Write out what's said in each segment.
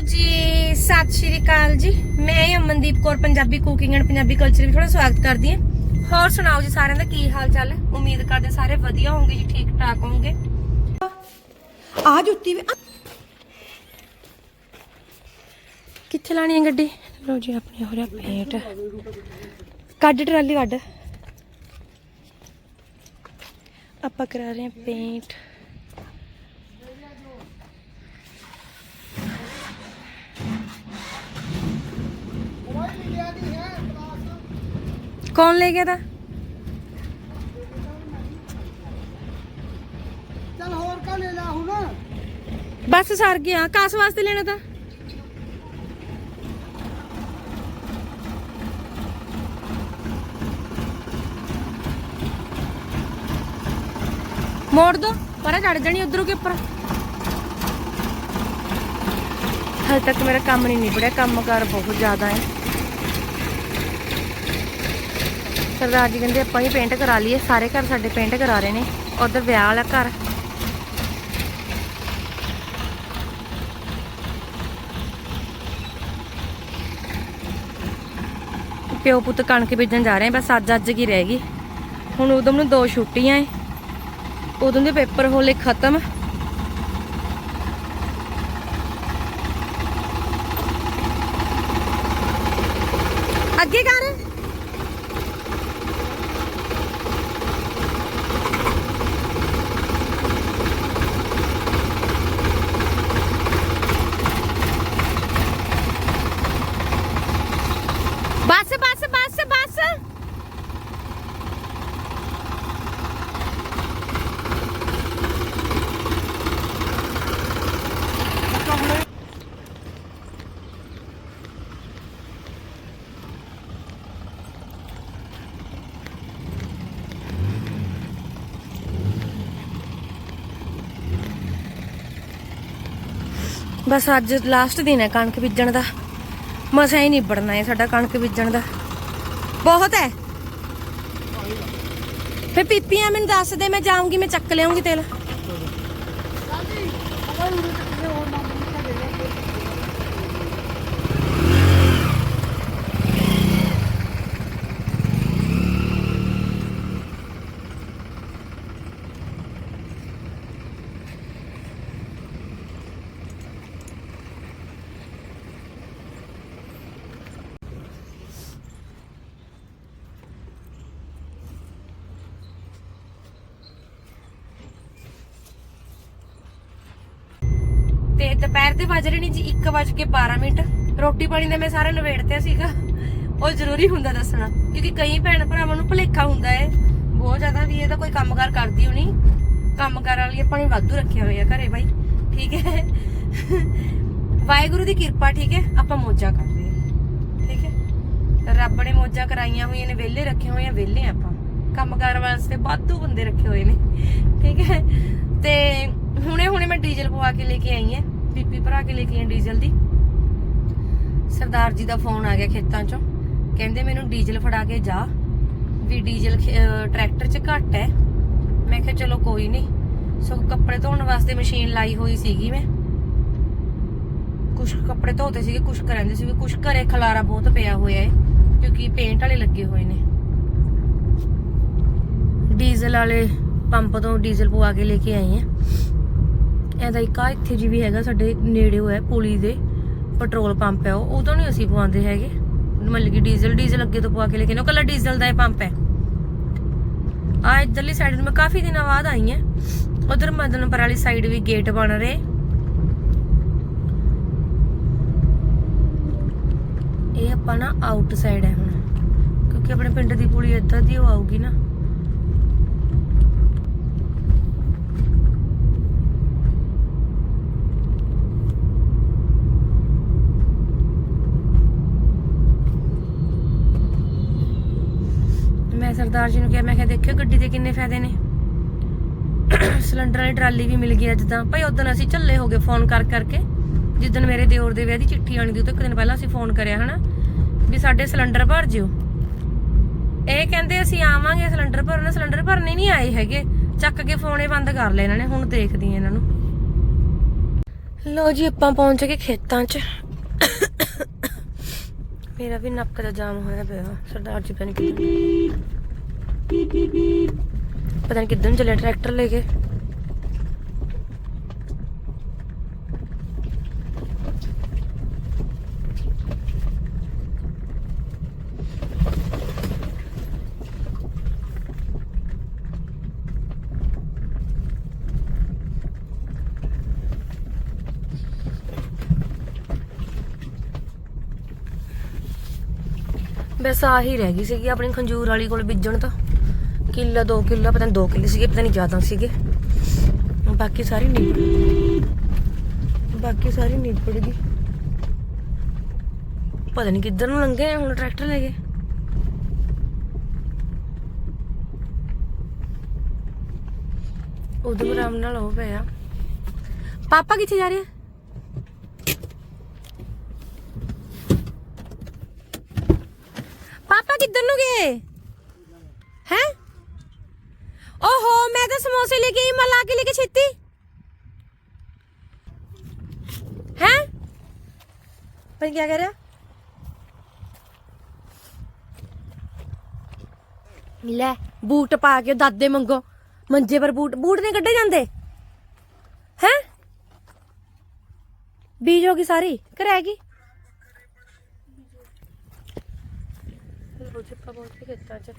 ਜੀ, ਸਤਿ ਸ਼੍ਰੀ ਅਕਾਲ ਜੀ। ਮੈਂ Amandeep Kaur, Punjabi cooking and Punjabi culture ਵਿੱਚ ਤੁਹਾਡਾ ਸਵਾਗਤ ਕਰਦੀ ਹਾਂ। ਹੋਰ ਸੁਣਾਓ ਜੀ ਸਾਰਿਆਂ ਦਾ ਕੀ ਹਾਲ ਚਾਲ ਹੈ? ਉਮੀਦ ਕਰਦੇ ਸਾਰੇ ਵਧੀਆ ਹੋਵੋਗੇ ਜੀ, ਠੀਕ ਠਾਕ ਹੋਵੋਗੇ ਆ ਜੁੱਤੀ ਵੀ। ਕਿੱਥੇ ਲਾਣੀ ਹੈ ਗੱਡੀ? ਲੋ ਜੀ, ਆਪਣੇ ਹੋ ਰਿਹਾ ਪੇਂਟ ਕੱਢ ਟਰਾਲੀ ਕੱਢ ਆਪਾਂ ਕਰਾ ਰਹੇ ਹਾਂ ਪੇਂਟ ਕੌਣ ਲੈ ਗਿਆ ਤਾਂ? ਚੱਲ ਹੋਰ ਕਾ ਲੈ ਲਾ ਹੁਣ? ਬਸ ਸਰ ਗਿਆ ਕਾਸ ਵਾਸਤੇ ਲੈਣਾ ਤਾਂ? ਮੋੜ ਦੋ ਪਰਾਂ ਚੜ ਜਾਣੀ ਉਧਰੋਂ ਕੇ ਉੱਪਰ? ਹਾਲੇ ਤੱਕ ਮੇਰਾ ਕੰਮ ਨਹੀਂ ਨਿਬੜਿਆ ਕੰਮਕਾਰ ਬਹੁਤ ਜ਼ਿਆਦਾ ਹੈ। ਸਰਦਾਰ ਜੀ ਕਹਿੰਦੇ ਆਪਾਂ ਹੀ ਪੇਂਟ ਕਰਾ ਲਈਏ, ਸਾਰੇ ਘਰ ਸਾਡੇ ਪੇਂਟ ਕਰਾ ਰਹੇ ਨੇ, ਉਧਰ ਵਿਆਹ ਵਾਲਾ ਘਰ। ਪਿਓ ਪੁੱਤ ਕਣਕ ਬੀਜਣ ਜਾ ਰਹੇ ਆ ਬਸ ਅੱਜ ਅੱਜ ਕੀ ਰਹਿ ਗਈ। ਹੁਣ ਉਦੋਂ ਨੂੰ ਦੋ ਛੁੱਟੀਆਂ ਏ ਉਦੋਂ ਦੇ ਪੇਪਰ ਹੋਲੇ ਖਤਮ ਅੱਗੇ ਕਰ ਬੱਸ ਬੱਸ ਬੱਸ ਬੱਸ ਬਸ ਅੱਜ ਲਾਸਟ ਦਿਨ ਹੈ ਕਣਕ ਬੀਜਣ ਦਾ। ਮਸਾਂ ਹੀ ਨਿਬੜਨਾ ਹੈ ਸਾਡਾ ਕਣਕ ਬੀਜਣ ਦਾ। ਬਹੁਤ ਹੈ। ਫੇ ਪੀਪੀਆਂ ਮੈਨੂੰ ਦੱਸ ਦੇ, ਮੈਂ ਜਾਊਂਗੀ, ਮੈਂ ਚੱਕ ਲਿਆਉਂਗੀ ਤੇਲ ਤੇ ਦੁਪਹਿਰ ਦੇ ਵੱਜ ਰਹੇ ਨੇ ਜੀ 1:12 ਮਿੰਟ। ਰੋਟੀ ਪਾਣੀ ਦਾ ਮੈਂ ਸਾਰਾ ਨਵੇੜਤਿਆ ਸੀਗਾ। ਉਹ ਜ਼ਰੂਰੀ ਹੁੰਦਾ ਦੱਸਣਾ, ਕਿਉਂਕਿ ਕਈ ਭੈਣ ਭਰਾਵਾਂ ਨੂੰ ਭੁਲੇਖਾ ਹੁੰਦਾ ਹੈ ਬਹੁਤ ਜ਼ਿਆਦਾ ਵੀ ਇਹ ਤਾਂ ਕੋਈ ਕੰਮਕਾਰ ਕਰਦੀ ਹੋਣੀ। ਕੰਮਕਾਰ ਵਾਲੀ ਆਪਾਂ ਨੇ ਵਾਧੂ ਰੱਖਿਆ ਹੋਇਆ ਘਰੇ ਬਾਈ, ਠੀਕ ਹੈ? ਵਾਹਿਗੁਰੂ ਦੀ ਕਿਰਪਾ, ਠੀਕ ਹੈ? ਆਪਾਂ ਮੋਜਾ ਕਰਦੇ ਹਾਂ, ਠੀਕ ਹੈ? ਰੱਬ ਨੇ ਮੋਜਾ ਕਰਾਈਆਂ ਹੋਈਆਂ ਨੇ, ਵਿਹਲੇ ਰੱਖੇ ਹੋਏ ਆ, ਵਿਹਲੇ ਆਪਾਂ। ਕੰਮਕਾਰ ਵਾਸਤੇ ਵਾਧੂ ਬੰਦੇ ਰੱਖੇ ਹੋਏ ਨੇ, ਠੀਕ ਹੈ? ਤੇ ਹੁਣੇ ਹੁਣੇ ਮੈਂ ਡੀਜ਼ਲ ਪਵਾ ਕੇ ਲੈ ਕੇ ਆਈ ਹਾਂ। ਪੀਪੀ ਭਰਾ ਕੇ ਲੈ ਕੇ ਆਈ ਡੀਜ਼ਲ ਦੀ। ਸਰਦਾਰ ਜੀ ਦਾ ਫੋਨ ਆ ਗਿਆ ਖੇਤਾਂ ਚੋਂ। ਕਹਿੰਦੇ ਮੈਨੂੰ ਡੀਜ਼ਲ ਫੜਾ ਕੇ ਜਾ, ਵੀ ਡੀਜ਼ਲ ਟਰੈਕਟਰ 'ਚ ਘੱਟ ਹੈ ਮੈਂ ਕਿਹਾ ਚਲੋ ਕੋਈ ਨਹੀਂ ਸੋ ਕੱਪੜੇ ਧੋਣ ਵਾਸਤੇ ਮਸ਼ੀਨ ਲਾਈ ਹੋਈ ਸੀਗੀ ਮੈਂ। ਕੁਝ ਕੱਪੜੇ ਧੋਤੇ ਸੀਗੇ ਕੁਝ ਕਰਾਂਦੇ ਸੀਗੇ ਕੁਝ ਘਰੇ ਖਲਾਰਾ ਬਹੁਤ ਪਿਆ ਹੋਇਆ ਹੈ ਕਿਉਂਕਿ ਪੇਂਟ ਵਾਲੇ ਲੱਗੇ ਹੋਏ ਨੇ। ਡੀਜ਼ਲ ਵਾਲੇ ਪੰਪ ਤੋਂ ਡੀਜ਼ਲ ਪਵਾ ਕੇ ਲੈ ਕੇ ਆਏ ਆ। ਇਹਦਾ ਇੱਕ ਆ, ਇੱਥੇ ਜੀ ਵੀ ਹੈਗਾ ਸਾਡੇ ਨੇੜੇ ਹੋਇਆ ਪੁਲੀ ਦੇ ਪੈਟਰੋਲ ਪੰਪ ਹੈ ਉਹ। ਉਦੋਂ ਨਹੀਂ ਅਸੀਂ ਪਵਾਉਂਦੇ ਹੈਗੇ। ਮਤਲਬ ਕਿ ਡੀਜ਼ਲ ਡੀਜ਼ਲ ਅੱਗੇ ਤੋਂ ਪਵਾ ਕੇ ਲੈ ਉਹ ਕੱਲਾ ਡੀਜ਼ਲ ਦਾ ਇਹ ਪੰਪ ਹੈ। ਆ ਇਧਰਲੀ ਸਾਈਡ ਨੂੰ ਮੈਂ ਕਾਫੀ ਦਿਨਾਂ ਬਾਅਦ ਆਈ ਹਾਂ। ਉਧਰ ਮਦਨਪੁਰ ਵਾਲੀ ਸਾਈਡ ਵੀ ਗੇਟ ਬਣ ਰਹੇ। ਇਹ ਆਪਾਂ ਨਾ ਆਊਟ ਸਾਈਡ ਹੈ ਹੁਣ। ਕਿਉਂਕਿ ਆਪਣੇ ਪਿੰਡ ਦੀ ਪੁਲੀ ਇੱਧਰ ਦੀ ਉਹ ਆਊਗੀ ਨਾ ਮੈਂ ਸਰਦਾਰ ਜੀ ਨੂੰ ਕਿਹਾ, ਮੈਂ ਕਿਹਾ, ਦੇਖਿਓ ਗੱਡੀ ਦੇ ਕਿੰਨੇ ਫਾਇਦੇ ਨੇ। ਸਿਲੰਡਰ ਵਾਲੀ ਟਰਾਲੀ ਵੀ ਮਿਲ ਗਈ ਅੱਜ ਤਾਂ ਭਾਈ, ਉਦੋਂ ਅਸੀਂ ਝੱਲੇ ਹੋ ਗਏ ਫੋਨ ਕਰ ਕਰਕੇ। ਜਿੱਦਣ ਮੇਰੇ ਦਿਓਰ ਦੇ ਵਿਆਹ ਦੀ ਚਿੱਠੀ ਆਣੀ ਦੀ ਉਹ ਤੋਂ ਇੱਕ ਦਿਨ ਪਹਿਲਾਂ ਅਸੀਂ ਫੋਨ ਕਰਿਆ, ਹਨਾ? ਵੀ ਸਾਡੇ ਸਿਲੰਡਰ ਭਰ ਜਿਓ। ਇਹ ਕਹਿੰਦੇ, ਅਸੀਂ ਆਵਾਂਗੇ ਸਿਲੰਡਰ ਭਰਨ। ਸਿਲੰਡਰ ਭਰਨੇ ਨਹੀਂ ਆਏ ਹੈਗੇ। ਚੱਕ ਕੇ ਫੋਨੇ ਬੰਦ ਕਰ ਲਏ ਇਹਨਾਂ ਨੇ। ਹੁਣ ਦੇਖਦੀ ਇਹਨਾਂ ਨੂੰ। ਲੋ ਜੀ, ਆਪਾਂ ਪਹੁੰਚ ਗਏ ਖੇਤਾਂ 'ਚ। ਮੇਰਾ ਵੀ ਨੱਕ ਦਾ ਜਾਮ ਹੋਇਆ ਪਿਆ। ਸਰਦਾਰ ਜੀ ਪਤਾ ਨਹੀਂ ਪਤਾ ਨਹੀਂ ਕਿੱਧਰ ਚੱਲਿਆ ਟਰੈਕਟਰ ਲੈ ਕੇ। ਬਸ ਆਹੀ ਰਹਿ ਗਈ ਸੀਗੀ ਆਪਣੀ ਖੰਜੂਰ ਵਾਲੀ ਕੋਲ ਬੀਜਣ ਤਾਂ। ਕਿੱਲਾ 2 ਕਿੱਲਾ, ਪਤਾ ਨਹੀਂ 2 ਕਿੱਲੇ ਸੀਗੇ, ਪਤਾ ਨਹੀਂ ਜ਼ਿਆਦਾ ਸੀਗੇ। ਬਾਕੀ ਸਾਰੀ ਨਿਬੜ ਬਾਕੀ ਸਾਰੀ ਨਿਬੜ ਗਈ। ਪਤਾ ਨਹੀਂ ਕਿੱਧਰ ਨੂੰ ਲੰਘੇ ਹੁਣ ਟਰੈਕਟਰ ਲੈ ਗਏ ਉਦੋਂ ਆਰਾਮ ਨਾਲ ਹੋ ਪਿਆ ਪਾਪਾ ਕਿੱਥੇ ਜਾ ਰਹੇ ਪਾਪਾ ਕਿੱਧਰ ਨੂੰ ਗਏ? ਓਹੋ, ਮੈਂ ਤਾਂ ਸਮੋਸੇ ਲੈ ਕੇ ਆਈ ਮਲਾ ਕੇ ਲੈ ਕੇ ਛੇਤੀ। ਹੈ? ਪਰ ਕੀ ਲੈ, ਬੂਟ ਪਾ ਕੇ ਦਾਦੇ ਮੰਗੋ ਮੰਜੇ ਪਰ ਬੂਟ। ਬੂਟ ਨੇ ਕੱਢੇ ਜਾਂਦੇ? ਹੈ? ਬੀਜ ਹੋ ਗਈ ਸਾਰੀ ਕਰੇਗੀ ਰੋਜ਼ ਆਪਾਂ ਪਹੁੰਚ ਗਏ ਖੇਤਾਂ 'ਚ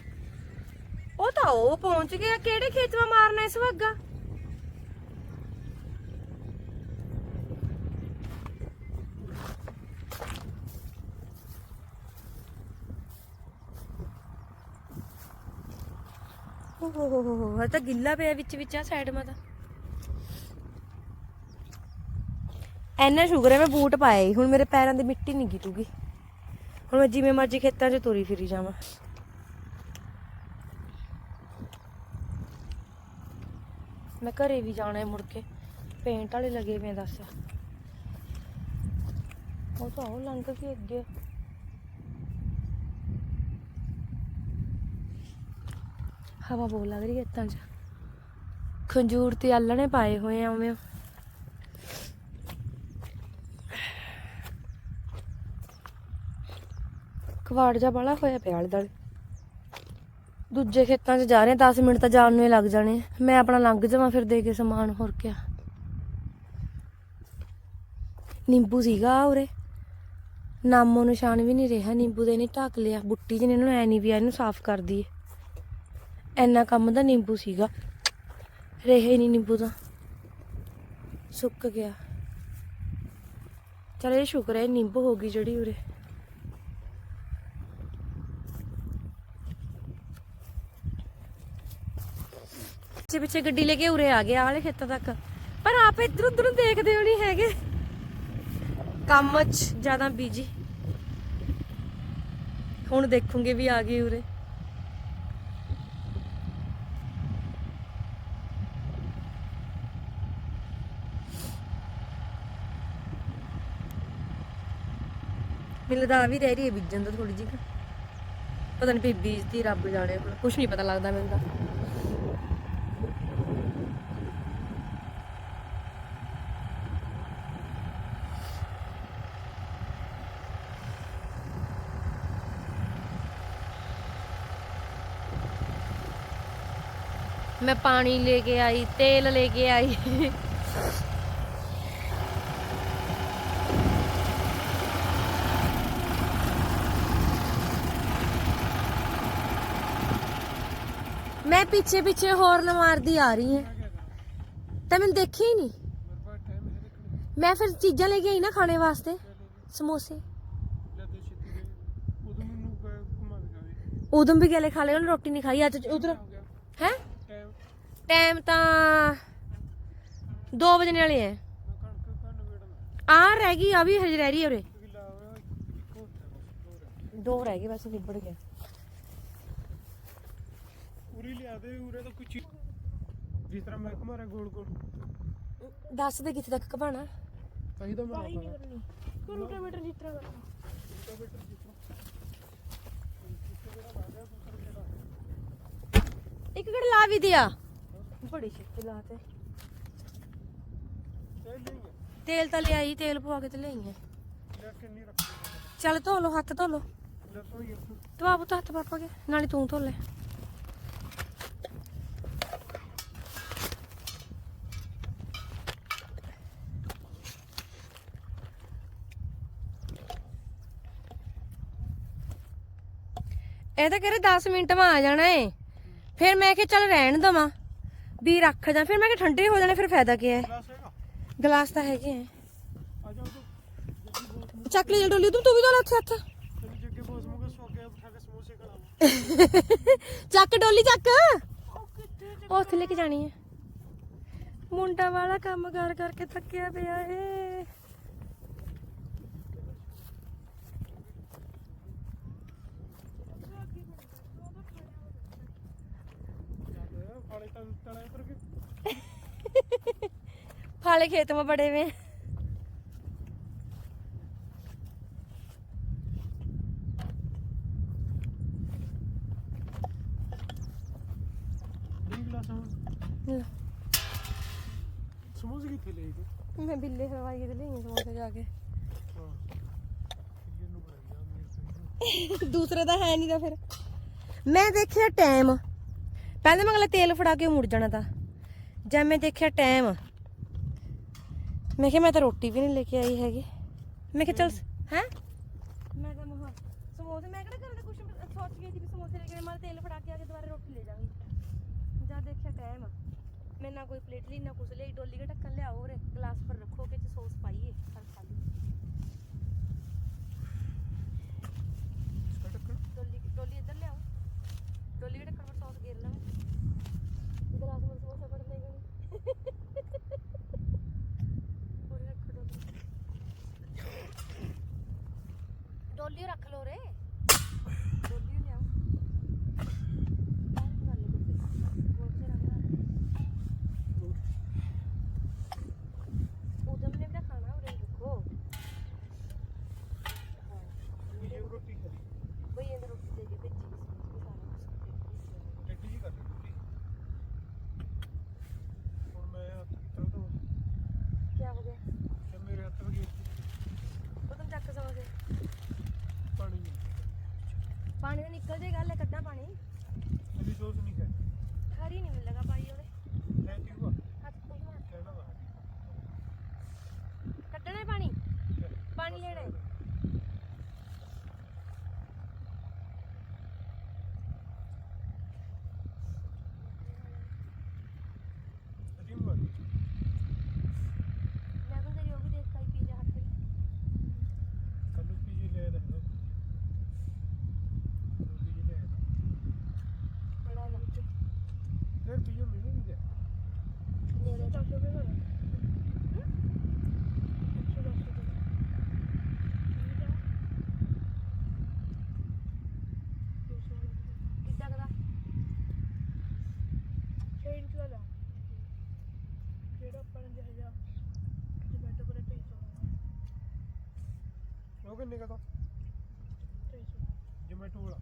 ਉਹ ਤਾਂ ਉਹ ਪਹੁੰਚ ਗਿਆ। ਕਿਹੜੇ ਖੇਤ ਵਾ ਮਾਰਨਾ ਇਸ ਵਗਾ? ਓਹ ਹੋ ਤਾਂ ਗਿੱਲਾ ਪਿਆ ਵਿੱਚ ਵਿੱਚ ਆ ਸਾਈਡ ਮਾ ਤਾਂ। ਐਨਾ ਸ਼ੁਗਰ ਹੈ ਮੈਂ ਬੂਟ ਪਾਇਆ ਈ ਹੁਣ ਮੇਰੇ ਪੈਰਾਂ ਦੀ ਮਿੱਟੀ ਨਹੀਂ ਗਿਰੂਗੀ ਹੁਣ ਮੈਂ ਜਿਵੇਂ ਮਰਜ਼ੀ ਖੇਤਾਂ 'ਚ ਤੁਰੀ ਫਿਰੀ ਜਾਵਾਂ। ਮੈਂ ਘਰੇ ਵੀ ਜਾਣਾ ਮੁੜ ਕੇ। ਪੇਂਟ ਵਾਲੇ ਲੱਗੇ ਵੇ ਦੱਸ। ਉਹ ਤਾਂ ਉਹ ਲੰਘ ਕੇ ਅੱਗੇ। ਹਵਾ ਬਹੁਤ ਲੱਗ ਰਹੀ ਹੈ ਖੇਤਾਂ 'ਚ। ਖੰਜੂਰ ਤੇ ਆਲਣੇ ਪਾਏ ਹੋਏ ਆ ਉਵੇਂ। ਕਵਾੜ ਜਾ ਬਾਲਾ ਹੋਇਆ ਪਿਆ ਆਲੇ ਦੁਆਲੇ ਦੂਜੇ ਖੇਤਾਂ 'ਚ ਜਾ ਰਹੇ 10 ਮਿੰਟ ਤਾਂ ਜਾਣ ਨੂੰ ਹੀ ਲੱਗ ਜਾਣੇ ਮੈਂ ਆਪਣਾ ਲੰਘ ਜਾਵਾਂ ਫਿਰ ਦੇ ਕੇ ਸਮਾਨ ਹੋਰ ਕਿਆ। ਨਿੰਬੂ ਸੀਗਾ ਉਰੇ। ਨਾਮੋ ਨਿਸ਼ਾਨ ਵੀ ਨਹੀਂ ਰਿਹਾ, ਨਿੰਬੂ ਦੇ ਨਹੀਂ ਢੱਕ ਲਿਆ। ਬੁੱਟੀ ਜਿਹਨੇ ਇਹਨੂੰ ਐ ਨਹੀਂ ਵੀ ਇਹਨੂੰ ਸਾਫ਼ ਕਰ ਦਈਏ। ਐਨਾ ਕੰਮ ਦਾ ਨਿੰਬੂ ਸੀਗਾ। ਰਹੇ ਨਹੀਂ ਨਿੰਬੂ ਦਾ। ਸੁੱਕ ਗਿਆ। ਚਲ ਇਹ ਸ਼ੁਕਰ ਹੈ, ਨਿੰਬੂ ਹੋ ਗਈ ਜਿਹੜੀ ਉਰੇ। ਪਿੱਛੇ ਪਿੱਛੇ ਗੱਡੀ ਲੈ ਕੇ ਉਰੇ ਆ ਗਿਆ ਆਲੇ ਖੇਤਾਂ ਤੱਕ। ਪਰ ਆਪ ਇੱਧਰ ਉੱਧਰ ਦੇਖਦੇ ਹੋ ਨਹੀਂ ਹੈਗੇ। ਕੰਮ 'ਚ ਜ਼ਿਆਦਾ ਬੀਜੀ ਹੁਣ ਦੇਖੂਗੇ ਵੀ ਆ ਗਏ ਉਰੇ। ਮਿਲਦਾ ਵੀ ਰਹਿ ਰਹੀ ਹੈ ਬੀਜਣ ਦਾ ਥੋੜੀ ਜਿਹੀ। ਪਤਾ ਨਹੀਂ ਵੀ ਬੀਜਦੀ ਰੱਬ ਜਾਣੇ। ਹੁਣ ਕੁਝ ਨਹੀਂ ਪਤਾ ਲੱਗਦਾ ਮੈਨੂੰ ਤਾਂ। ਮੈਂ ਪਾਣੀ ਲੈ ਕੇ ਆਈ ਤੇਲ ਲੈ ਕੇ ਆਈ। ਮੈਂ ਪਿੱਛੇ ਪਿੱਛੇ ਹੌਰਨ ਮਾਰਦੀ ਆ ਰਹੀ ਹਾਂ। ਤਾਂ ਮੈਨੂੰ ਦੇਖਿਆ ਹੀ ਨਹੀਂ। ਮੈਂ ਫਿਰ ਚੀਜ਼ਾਂ ਲੈ ਕੇ ਆਈ ਨਾ ਖਾਣੇ ਵਾਸਤੇ ਸਮੋਸੇ। ਉਦੋਂ ਵੀ ਗਲੇ ਖਾ ਲਏ ਉਹਨੇ ਰੋਟੀ ਨਹੀਂ ਖਾਈ ਅੱਜ ਉਧਰ ਹੈ? ਟਾਈਮ ਤਾਂ 2 ਵਜੇ ਵਾਲੇ ਐ ਆ ਰਹਿ ਗਈ ਆ ਵੀ ਹਜੇ ਰਹਿ ਰਹੀ ਹੈ ਉਰੇ। ਦੋ ਰਹਿ ਗਏ ਬਸ ਨਿਬੜ ਗਿਆ। ਉਰੀ ਲਿਆ ਦੇ ਉਰੇ ਤਾਂ ਕੁਛ ਜਿਸ ਤਰ੍ਹਾਂ ਮੈਂ ਘਮਾਰਾ ਗੋਲ ਗੋਲ। ਦੱਸ ਦੇ ਕਿੱਥੇ ਤੱਕ ਘਬਾਣਾ ਕਹੀ ਤਾਂ ਮੈਂ ਕਿਲੋਮੀਟਰ ਜਿਸ ਤਰ੍ਹਾਂ ਇੱਕ ਗੜ ਲਾ ਵੀ ਦਿਆ। ਬੜੀ ਛੇਤੀ ਲਾ ਤੇਲ ਤਾਂ ਲਿਆਈ, ਤੇਲ ਪਵਾ ਕੇ ਤੇ ਲਿਆਈ ਚੱਲ ਧੋ ਲਓ, ਹੱਥ ਧੋ ਲਓ। ਲੈ ਪੁੱਤ, ਹੱਥ ਪਾਪਾ ਕੇ, ਨਾਲੇ ਤੂੰ ਧੋ ਲੈ। ਇਹ ਤਾਂ ਕਰੇ 10 ਮਿੰਟ ਮਾ ਆ ਜਾਣਾ ਏ। ਫਿਰ ਮੈਂ ਕਿਹਾ ਚੱਲ ਰਹਿਣ ਦਵਾਂ। ਵੀ ਰੱਖ ਜਾ ਫਿਰ ਮੈਂ ਕਿਹਾ ਠੰਡੇ ਹੋ ਜਾਣੇ ਫਿਰ ਫਾਇਦਾ ਕੀ ਹੈ? ਗਲਾਸ ਤਾਂ ਹੈਗੇ ਤੂੰ ਚੱਕ ਲਈ ਡੋਲੀ ਤੂੰ ਤੂੰ ਵੀ ਲੈ ਉੱਥੇ ਹੱਥ। ਕੇ ਕੇ ਖਿਲਾਵਾਂ ਚੱਕ ਡੋਲੀ ਚੱਕ ਉਹ ਉੱਥੇ ਲੈ ਕੇ ਜਾਣੀ ਹੈ। ਮੁੰਡਾ ਵਾਲਾ ਕੰਮ ਕਰ ਕਰਕੇ ਥੱਕਿਆ ਪਿਆ ਏ। ਪਰ ਕੇ ਫਾਲੇ ਖੇਤ ਮੇ ਬੜੇ ਵੇ। ਨਹੀਂ ਗਲਾਸ ਹੁਣ ਸਮੋਸੇ ਕਿੱਥੇ ਲੈ ਗਏ? ਮੈਂ ਬਿੱਲੇ ਹਲਵਾਈ ਦੇ ਲਈ ਸਮੋਸੇ ਜਾ ਕੇ। ਦੂਸਰੇ ਦਾ ਹੈ ਨਹੀਂ ਤਾਂ ਫਿਰ। ਮੈਂ ਦੇਖਿਆ ਟਾਈਮ। ਪਹਿਲੇ ਮੈਂ ਅਗਲਾ ਤੇਲ ਫੜਾ ਕੇ ਮੁੜ ਜਾਣਾ ਤਾਂ। ਜਦ ਮੈਂ ਦੇਖਿਆ ਟਾਈਮ ਮੈਂ ਕਿਹਾ ਮੈਂ ਤਾਂ ਰੋਟੀ ਵੀ ਨਹੀਂ ਲੈ ਕੇ ਆਈ ਹੈਗੀ। ਮੈਂ ਕਿਹਾ ਚੱਲ ਹੈ? ਮੈਂ ਤਾਂ ਮਹਾ ਸਮੋਸੇ ਮੈਂ ਕਿਹੜਾ ਘਰ ਦਾ ਕੁਝ ਸੋਚ ਗਈ ਸੀ ਵੀ ਸਮੋਸੇ ਲੈ ਕੇ ਮੈਂ ਤੇਲ ਫੜਾ ਕੇ ਆ ਕੇ ਦੁਬਾਰਾ ਰੋਟੀ ਲੈ ਜਾਵਾਂਗੀ। ਜਦ ਦੇਖਿਆ ਟਾਈਮ ਮੈਂ ਨਾ ਕੋਈ ਪਲੇਟ ਲਈ ਨਾ ਕੁਛ ਲਈ ਡੋਲੀ ਦਾ ਢੱਕਣ ਲਿਆਓ ਰੇ ਗਲਾਸ ਪਰ ਰੱਖੋ ਕਿ ਚ ਸੌਸ ਪਾਈਏ ਫਿਰ ਖਾ ਲਈ। ਟੱਕਣ ਡੋਲੀ ਡੋਲੀ ਇੱਧਰ ਲਿਆਓ। ਡੋਲੀ ਦੇ ਢੱਕਣ ਪਰ ਸੌਸ ਗੇਰ ਲਵਾਂ ਗਲਾਸ ਮਰ ਸਮੋਸਾ ਫੜ ਲੈ ਗਈ ਪੂਰੀ ਰੱਖੋ ਡੋਲੀ ਡੋਲੀ ਰੱਖ ਲੋ ਰੇ ਡੋਲੀ ਲਿਆਓ ਬਾਹਰ ਕਰ ਲੈ ਕੁਝ ਗੋਲ ਸੇ ਰੰਗ ਉਦਮ ਨੇ ਵੀ ਖਾਣਾ ਉਰੇ ਰੁਕੋ ਇਹ ਰੋਟੀ ਖਾ ਬਈ ਇਹ ਰੋਟੀ ਦੇ ਕੇ ਭੇਜੀ ਸੀ ਸਾਰਾ ਕੁਝ ਟੱਟੀ ਜੀ ਕਰ ਰੋਟੀ ਹੁਣ ਮੈਂ ਹੱਥ ਕਿੱਥੇ ਤੋਂ ਕੀ ਹੋ ਗਿਆ ਤੇ ਮੇਰੇ ਹੱਥ ਵਗੇ ਉਦਮ ਚੱਕ ਸਮੋਸੇ ਪਾਣੀ ਨਹੀਂ ਪਾਣੀ ਤਾਂ ਨਿਕਲ ਜਾਏਗਾ ਲੈ ਕੱਢਾਂ ਪਾਣੀ ਅਲੀ ਸੋਸ ਨਹੀਂ ਹੈ ਖਰੀ ਨਹੀਂ ਮਿਲੇਗਾ ਭਾਈ ਉਹਦੇ ਹੈ ਕੀ ਹੁਆ ਹੱਥ ਤੋਂ ਹੀ ਮਾਰ ਕਹਿਣਾ ਵਾ ਕੱਢਣਾ ਹੈ ਪਾਣੀ ਪਾਣੀ ਲੈਣਾ ਹੈ ਅਜੀ ਮਰ ਮੈਂ ਤਾਂ ਤੇਰੀ ਉਹ ਵੀ ਦੇਖ ਕੇ ਆਈ ਪੀ ਜਾ ਹੱਥ ਕੱਲ ਪੀ ਜੀ ਲੈ ਰਹੇ ਹੋ ਪੀ ਜੀ ਲੈ ਬੜਾ ਲੱਗ ਫਿਰ ਪੀ ਜੀ ਮਿਲ ਨਹੀਂ ਗਿਆ ਨੇੜੇ ਚੱਕ ਕੇ ਹੋਣਾ ਕਿੱਦਾਂ ਕਰਾ ਚੇਂਜ ਵਾਲਾ ਕਿਹੜਾ ਆਪਾਂ ਨੇ ਜਿਹੜਾ ਜਮੈਟੋ ਕੋਲੇ ਭੇਜ ਉਹ ਕਿੰਨੇ ਕਾ ਤਾਂ ਭੇਜ ਵਾਲਾ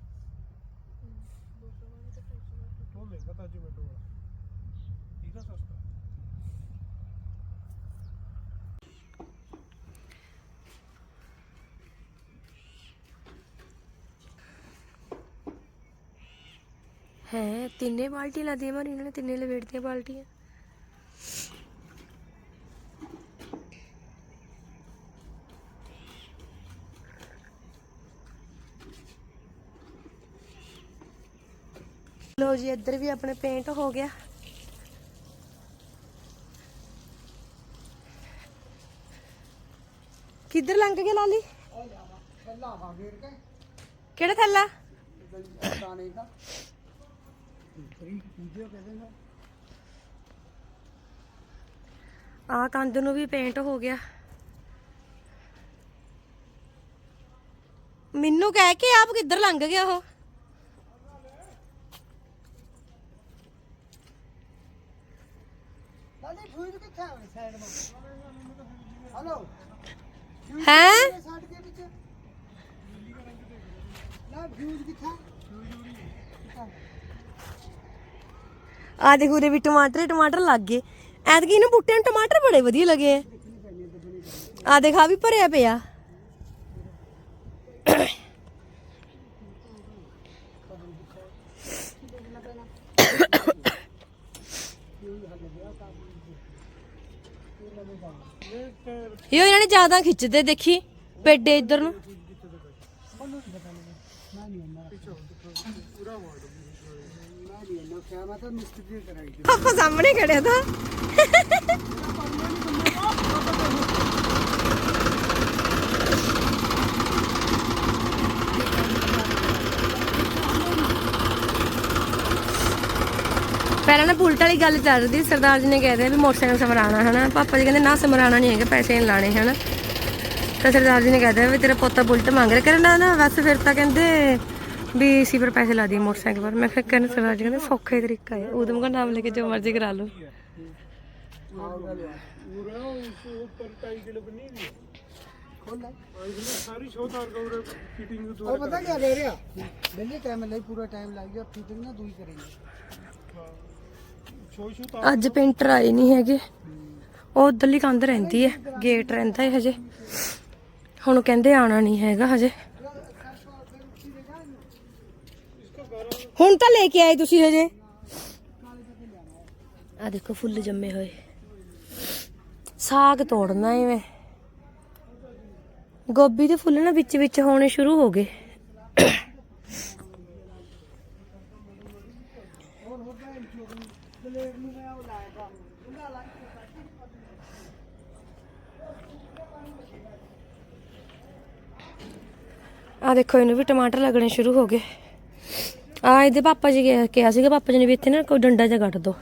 ਉਹ ਮਹਿੰਗਾ ਤਾਂ ਜੋਮੈਟੋ ਵਾਲਾ ਇਹਦਾ ਸਸਤਾ। ਹੈ, ਤਿੰਨੇ ਬਾਲਟੀ ਲਾ ਦੀਆਂ ਮਾਰੀ ਇਹਨਾਂ ਨੇ ਤਿੰਨੇ ਲਵੇੜਦੀਆਂ ਬਾਲਟੀਆਂ। ਲੋ ਜੀ, ਇੱਧਰ ਵੀ ਆਪਣੇ ਪੇਂਟ ਹੋ ਗਿਆ। ਕਿੱਧਰ ਲੰਘ ਗਿਆ ਲਾਲੀ? ਕਿਹੜਾ ਥੱਲਾ? ਆ ਕੰਧ ਨੂੰ ਵੀ ਪੇਂਟ ਹੋ ਗਿਆ। ਮੈਨੂੰ ਕਹਿ ਕੇ ਆਪ ਕਿੱਧਰ ਲੰਘ ਗਿਆ ਉਹ? ਲਾਲੀ ਕਿੱਥੇ ਆ ਸਾਈਡ ਮਾ ਹਲੋ ਹੈ? ਸਾਈਡ ਦੇ ਵਿੱਚ? ਨਾ ਫਿਊਜ਼ ਕਿੱਥੇ? ਆ ਦੇਖ ਉਰੇ ਵੀ ਟਮਾਟਰ ਟਮਾਟਰ ਲੱਗ ਗਏ। ਐਤਕੀ ਇਹਨੂੰ ਬੂਟੇ ਨੂੰ ਟਮਾਟਰ ਬੜੇ ਵਧੀਆ ਲੱਗੇ ਹੈ ਆ ਦੇਖਾ ਵੀ ਭਰਿਆ ਪਿਆ। ਯੋ ਇਹਨਾਂ ਨੇ ਜ਼ਿਆਦਾ ਖਿੱਚਦੇ ਦੇਖੀ ਪੇਡੇ ਇੱਧਰ ਨੂੰ। ਆਪਾਂ ਸਾਹਮਣੇ ਖੜਿਆ ਤਾਂ। ਪਹਿਲਾਂ ਨਾ ਬੁਲਟ ਵਾਲੀ ਗੱਲ ਚੱਲ ਰਹੀ ਸਰਦਾਰ ਜੀ ਨੇ ਕਹਿ ਰਿਹਾ ਵੀ ਮੋਟਰਸਾਈਕਲ ਸਮਰਾਣਾ ਹਨਾ? ਪਾਪਾ ਜੀ ਕਹਿੰਦੇ ਨਾ ਸਮਰਾਣਾ ਨਹੀਂ ਹੈਗਾ, ਪੈਸੇ ਨਹੀਂ ਲਾਣੇ ਹਨਾ? ਤਾਂ ਸਰਦਾਰ ਜੀ ਨੇ ਕਹਿ ਦਿਆ ਵੀ ਤੇਰਾ ਪੋਤਾ ਬੁਲਟ ਮੰਗ ਰਿਹਾ। ਕਹਿੰਦਾ ਨਾ ਬਸ ਫਿਰ ਤਾਂ ਕਹਿੰਦੇ ਵੀ ਸੀ ਪਰ ਪੈਸੇ ਲਾ ਦੀ ਮੋਟਰਸਾਈਕਲ ਪਰ। ਮੈਂ ਫਿਰ ਕਹਿੰਦਾ, ਸਰਦਾਰ ਜੀ ਕਹਿੰਦੇ, ਸੌਖਾ ਹੀ ਤਰੀਕਾ ਹੈ। ਉਦਮ ਦਾ ਨਾਮ ਲੈ ਕੇ ਜੋ ਮਰਜ਼ੀ ਕਰਾ ਲਓ। ਉਹ ਪਤਾ ਕੀ ਕਹਿ ਰਿਹਾ? ਬੰਦੇ ਟਾਈਮ ਲਈ ਪੂਰਾ ਟਾਈਮ ਲੱਗ ਗਿਆ ਫਿਟਿੰਗ ਨਾ ਦੂਈ ਕਰੇਂਗੇ ਅੱਜ ਪੇਂਟਰ ਆਏ ਨਹੀਂ ਹੈਗੇ। ਉਹ ਉਧਰਲੀ ਕੰਧ ਰਹਿੰਦੀ ਹੈ ਗੇਟ ਰਹਿੰਦਾ ਹੈ ਹਜੇ। ਹੁਣ ਕਹਿੰਦੇ ਆਣਾ ਨਹੀਂ ਹੈਗਾ ਹਜੇ। ਹੁਣ ਤਾਂ ਲੈ ਕੇ ਆਏ ਤੁਸੀਂ ਹਜੇ। ਆ ਦੇਖੋ ਫੁੱਲ ਜੰਮੇ ਹੋਏ। ਸਾਗ ਤੋੜਨਾ ਏ ਮੈਂ। ਗੋਭੀ ਦੇ ਫੁੱਲ ਨਾ ਵਿੱਚ ਵਿੱਚ ਹੋਣੇ ਸ਼ੁਰੂ ਹੋ ਗਏ। ਆ ਦੇਖੋ, ਇਹਨੂੰ ਵੀ ਟਮਾਟਰ ਲੱਗਣੇ ਸ਼ੁਰੂ ਹੋ ਗਏ। ਆ ਇਹਦੇ ਪਾਪਾ ਜੀ ਕਿਹਾ- ਕਿਹਾ ਸੀਗਾ, ਪਾਪਾ ਜੀ ਨੇ ਵੀ ਇੱਥੇ ਨਾ ਕੋਈ ਡੰਡਾ ਜਿਹਾ ਕੱਟ ਦੋ।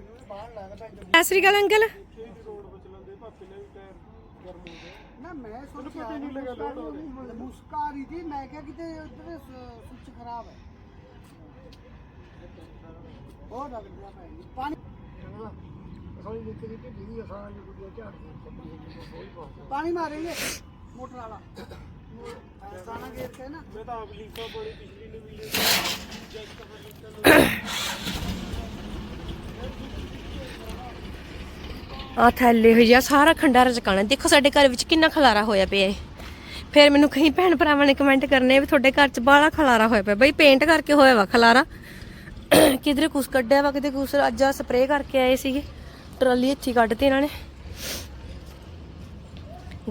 ਸਤਿ ਸ੍ਰੀ ਅਕਾਲ ਅੰਕਲ। ਨਾ ਮੈਂ ਸੋਚਿਆ ਨਹੀਂ ਲੱਗਾ ਮੁਸਕਾ ਰਹੀ ਸੀ ਮੈਂ ਕਿਹਾ ਕਿਤੇ ਉਧਰ ਸੁੱਚ ਖਰਾਬ ਹੈ। ਹੋਰ ਰਗੜ ਗਿਆ ਪਾਣੀ ਸੋਈ ਨਿੱਕੀ ਨਿੱਕੀ ਢੀਲੀ ਅਸਾਂ ਜੀ ਗੁੱਡੀਆਂ ਝਾੜ ਕੇ ਪਾਣੀ ਮਾਰੇਗੇ ਮੋਟਰ ਵਾਲਾ। ਸਾਨਾ ਗੇਰ ਤੇ ਨਾ। ਮੈਂ ਤਾਂ ਆਪ ਲੀਕਾ ਬੜੀ ਪਿਛਲੀ ਨੂੰ ਵੀ ਲੀਕਾ। ਚੈੱਕ ਕਰ ਰਿਹਾ ਆ ਥੈਲੇ ਹੋਈ ਆ, ਸਾਰਾ ਖੰਡਾਰਾ ਚਕਾਣਾ ਦੇਖੋ ਸਾਡੇ ਘਰ ਵਿੱਚ ਕਿੰਨਾ ਖਲਾਰਾ ਹੋਇਆ ਪਿਆ ਏ। ਫਿਰ ਮੈਨੂੰ ਕਈ ਭੈਣ ਭਰਾਵਾਂ ਨੇ ਕਮੈਂਟ ਕਰਨੇ ਵੀ ਤੁਹਾਡੇ ਘਰ 'ਚ ਬਾਹਲਾ ਖਲਾਰਾ ਹੋਇਆ ਪਿਆ। ਬਈ ਪੇਂਟ ਕਰਕੇ ਹੋਇਆ ਵਾ ਖਲਾਰਾ। ਕਿਧਰੇ ਕੁਛ ਕੱਢਿਆ ਵਾ ਕਿਤੇ ਕੁਛ ਅੱਜ ਆ ਸਪਰੇਅ ਕਰਕੇ ਆਏ ਸੀਗੇ। ਟਰਾਲੀ ਇੱਥੇ ਕੱਢਤੀ ਇਹਨਾਂ ਨੇ।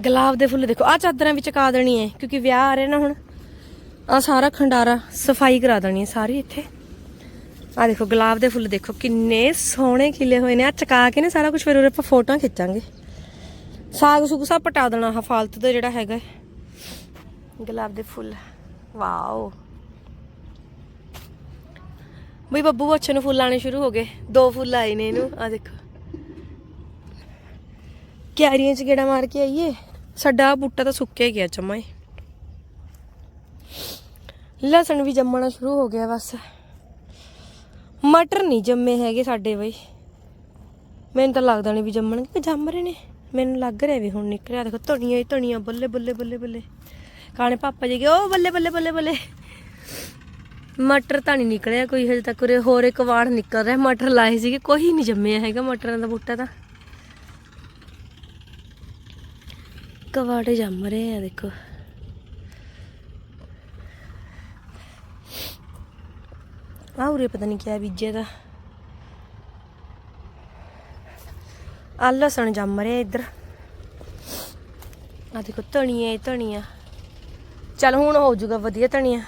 ਗੁਲਾਬ ਦੇ ਫੁੱਲ ਦੇਖੋ ਆ ਚਾਦਰਾਂ ਵਿੱਚ ਕਾ ਦੇਣੀ ਹੈ ਕਿਉਂਕਿ ਵਿਆਹ ਆ ਰਿਹਾ ਨਾ ਹੁਣ। ਆ ਸਾਰਾ ਖੰਡਾਰਾ ਸਫ਼ਾਈ ਕਰਾ ਦੇਣੀ ਹੈ ਸਾਰੀ ਇੱਥੇ। ਆ ਦੇਖੋ, ਗੁਲਾਬ ਦੇ ਫੁੱਲ ਦੇਖੋ, ਕਿੰਨੇ ਸੋਹਣੇ ਖਿਲੇ ਹੋਏ ਨੇ। ਆ ਚਕਾ ਕੇ ਨਾ ਸਾਰਾ ਕੁਝ ਫਿਰ ਉਰੇ ਆਪਾਂ ਫੋਟੋਆਂ ਖਿੱਚਾਂਗੇ। ਸਾਗ ਸੁਗ ਸਭ ਪਟਾ ਦੇਣਾ ਆ ਫਾਲਤੂ ਦਾ ਜਿਹੜਾ ਹੈਗਾ ਗੁਲਾਬ ਦੇ ਫੁੱਲ, ਵਾਓ। ਬਈ ਬੱਬੂ ਬੱਚੇ ਨੂੰ ਫੁੱਲ ਆਣੇ ਸ਼ੁਰੂ ਹੋ ਗਏ। ਦੋ ਫੁੱਲ ਆਏ ਨੇ ਇਹਨੂੰ ਆ ਦੇਖੋ। ਕਿਆਰੀਆਂ 'ਚ ਗੇੜਾ ਮਾਰ ਕੇ ਆਈਏ। ਸਾਡਾ ਆਹ ਬੂਟਾ ਤਾਂ ਸੁੱਕਿਆ ਗਿਆ ਜਮਾਂ ਹੀ। ਲਸਣ ਵੀ ਜੰਮਣਾ ਸ਼ੁਰੂ ਹੋ ਗਿਆ ਬਸ। ਮਟਰ ਨਹੀਂ ਜੰਮੇ ਹੈਗੇ ਸਾਡੇ ਬਈ। ਮੈਨੂੰ ਤਾਂ ਲੱਗਦਾ ਨਹੀਂ ਵੀ ਜੰਮਣਗੇ ਕਿ ਜੰਮ ਰਹੇ ਨੇ। ਮੈਨੂੰ ਲੱਗ ਰਿਹਾ ਵੀ ਹੁਣ ਨਿਕਲਿਆ। ਦੇਖੋ ਧਣੀਆਂ ਹੀ ਧਣੀਆਂ ਬੱਲੇ ਬੱਲੇ ਬੱਲੇ ਬੱਲੇ। ਕਾਣੇ ਪਾਪਾ ਜੀ ਕਿ ਉਹ ਬੱਲੇ ਬੱਲੇ ਬੱਲੇ ਬੱਲੇ। ਮਟਰ ਤਾਂ ਨਹੀਂ ਨਿਕਲਿਆ ਕੋਈ ਹਜੇ ਤੱਕ ਉਰੇ। ਹੋਰ ਇੱਕ ਵਾੜ ਨਿਕਲ ਰਿਹਾ। ਮਟਰ ਲਾਏ ਸੀਗੇ। ਕੋਈ ਨਹੀਂ ਜੰਮਿਆ ਹੈਗਾ ਮਟਰਾਂ ਦਾ ਬੂਟਾ ਤਾਂ। ਕਵਾੜੇ ਜੰਮ ਰਹੇ ਆ, ਦੇਖੋ। ਆ ਉਰੇ ਪਤਾ ਨਹੀਂ ਕਿਆ ਬੀਜੇ ਦਾ ਆ ਲਸਣ ਜੰਮ ਰਿਹਾ ਇੱਧਰ। ਆ ਦੇਖੋ ਧਣੀਆਂ ਹੀ ਧਣੀਆਂ ਚਲ ਹੁਣ ਹੋ ਜਾਊਗਾ ਵਧੀਆ ਧਣੀਆਂ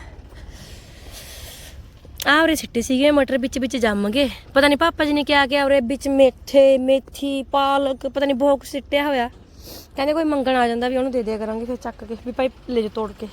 ਆ ਉਰੇ ਸਿੱਟੇ ਸੀਗੇ, ਮਟਰ ਵਿੱਚ ਵਿੱਚ ਜੰਮ ਗਏ ਪਤਾ ਨਹੀਂ ਪਾਪਾ ਜੀ ਨੇ ਕਿਹਾ ਕਿ ਉਰੇ ਵਿੱਚ ਮੇਥੇ, ਮੇਥੀ, ਪਾਲਕ, ਪਤਾ ਨਹੀਂ ਬਹੁਤ ਕੁਛ ਸਿੱਟਿਆ ਹੋਇਆ। ਕਹਿੰਦੇ ਕੋਈ ਮੰਗਣ ਆ ਜਾਂਦਾ ਵੀ ਉਹਨੂੰ ਦੇ ਦਿਆ ਕਰਾਂਗੇ, ਫਿਰ ਚੱਕ ਕੇ, ਵੀ ਭਾਈ ਲੈ ਜਾ ਤੋੜ ਕੇ।